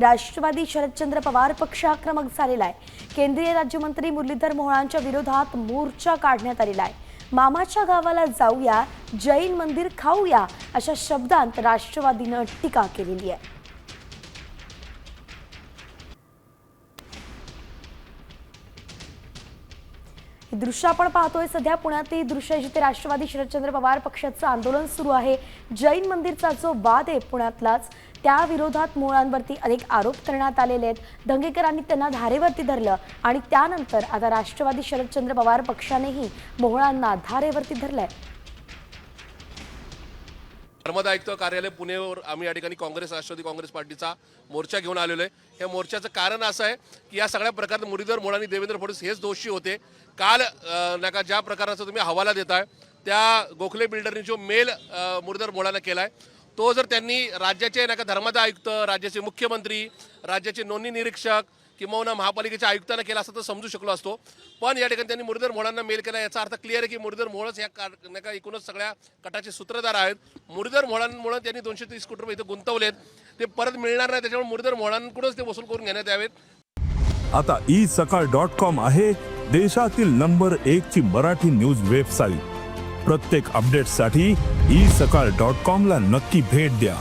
राष्ट्रवादी शरदचंद्र पवार पक्ष आक्रमक झालेला आहे केंद्रीय राज्यमंत्री मुरलीधर मोहोळांच्या विरोधात मोर्चा काढण्यात आलेला आहे मामाच्या गावाला जाऊया जैन मंदिर खाऊया अशा शब्दांत राष्ट्रवादीनं टीका केलेली आहे. दृश्य आपण पाहतोय. सध्या पुण्यातील दृश्य आहे जिथे राष्ट्रवादी शरदचंद्र पवार पक्षाचं आंदोलन सुरू आहे. जैन मंदिरचा जो वाद आहे पुण्यातलाच त्या विरोधात मुळांवरती अनेक आरोप करण्यात आलेले आहेत. दंगेकरांनी त्यांना धारेवरती धरलं आणि त्यानंतर आता राष्ट्रवादी शरदचंद्र पवार पक्षानेही मोहळांना धारेवरती धरलंय. नर्मदा आयुक्त कार्यालय पुणेवर आम्ही या ठिकाणी काँग्रेस राष्ट्रवादी काँग्रेस पार्टीचा मोर्चा घेऊन आलेलो आहे. या मोर्चाचं कारण असं आहे की या सगळ्या प्रकारात मुरलीधर मोड आणि देवेंद्र फडणवीस हेच दोषी होते. काल नका नाही का ज्या प्रकाराचा तुम्ही हवाला देताय त्या गोखले बिल्डरनी जो मेल मुरलीधर मोडाला केला आहे तो जर त्यांनी राज्याचे नाही का आयुक्त राज्याचे मुख्यमंत्री राज्याचे नोंदणी निरीक्षक किंवा महापालिकेच्या आयुक्तांना केला असं तर समजू शकलो असतो. पण या ठिकाणी त्यांनी मुरलीधर मोळांना मेल केला. याचा अर्थ क्लिअर आहे की मुरलीधर मोळच या कार नाही का एकूणच सगळ्या कटाचे सूत्रधार आहेत. मुरलीधर मोळांमुळे त्यांनी दोनशे तीस कोटी रुपये इथं गुंतवलेत. ते परत मिळणार नाही त्याच्यामुळे मुरलीधर मोळांकडूनच ते वसूल करून घेण्यात यावेत. आता ई सकाळ डॉट कॉम आहे देशातील नंबर एक ची मराठी न्यूज वेबसाईट. प्रत्येक अपडेटसाठी ई सकाळ डॉट कॉम ला नक्की भेट द्या.